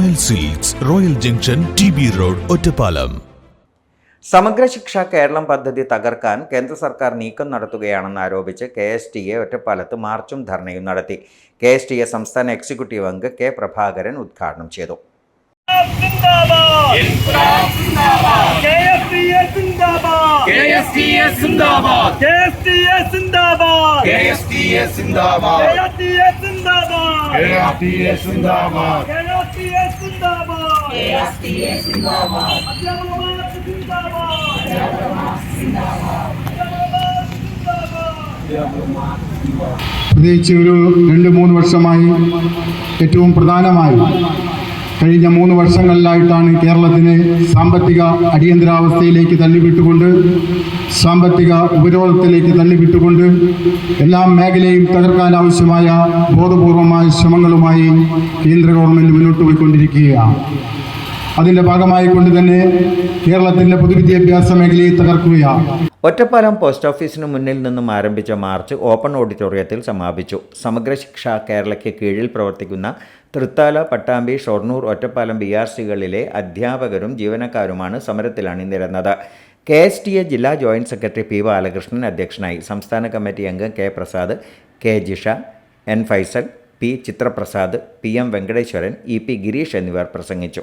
Royal Silks Royal Junction T B Road Ottapalam Samagra Shiksha Keralam പദ്ധതി തകർക്കാൻ കേന്ദ്ര സർക്കാർ നീക്കം നടത്തുകയാണെന്ന് ആരോപിച്ച് കെ എസ് ടി എ ഒറ്റപ്പാലത്ത് മാർച്ചും ധർണയും നടത്തി. കെ എസ് ടി എ സംസ്ഥാന എക്സിക്യൂട്ടീവ് അംഗ് കെ പ്രഭാകരൻ ഉദ്ഘാടനം ചെയ്തു. KSTS പ്രത്യേകിച്ച് ഒരു രണ്ട് മൂന്ന് വർഷമായി ഏറ്റവും പ്രധാനമായി കഴിഞ്ഞ മൂന്ന് വർഷങ്ങളിലായിട്ടാണ് കേരളത്തിനെ സാമ്പത്തിക അടിയന്തരാവസ്ഥയിലേക്ക് തള്ളിവിട്ടുകൊണ്ട് സാമ്പത്തിക ഉപരോധത്തിലേക്ക് തള്ളിവിട്ടുകൊണ്ട് എല്ലാ മേഖലയും തകർക്കാൻ ആവശ്യമായ ബോധപൂർവമായ ശ്രമങ്ങളുമായി കേന്ദ്ര ഗവൺമെന്റ് മുന്നോട്ട് പോയിക്കൊണ്ടിരിക്കുകയാണ്. അതിന്റെ ഭാഗമായി കൊണ്ട് തന്നെ കേരളത്തിന്റെ പൊതുവിദ്യാഭ്യാസ മേഖലയെ തകർക്കുകയാണ് ഒറ്റപ്പാലം പോസ്റ്റ് ഓഫീസിന് മുന്നിൽ നിന്നും ആരംഭിച്ച മാർച്ച് ഓപ്പൺ ഓഡിറ്റോറിയത്തിൽ സമാപിച്ചു. സമഗ്ര ശിക്ഷ കേരളയ്ക്ക് കീഴിൽ പ്രവർത്തിക്കുന്ന തൃത്താല പട്ടാമ്പി ഷൊർണൂർ ഒറ്റപ്പാലം ബി ആർ സികളിലെ അധ്യാപകരും ജീവനക്കാരുമാണ് സമരത്തിൽ അണിനിരന്നത് കെ എസ് ടി എ ജില്ലാ ജോയിന്റ് സെക്രട്ടറി പി ബാലകൃഷ്ണൻ അധ്യക്ഷനായി സംസ്ഥാന കമ്മിറ്റി അംഗം K Prasad K Jisha N Faisal P Chithraprasad P M Venkateswaran E P Gireesh എന്നിവർ പ്രസംഗിച്ചു.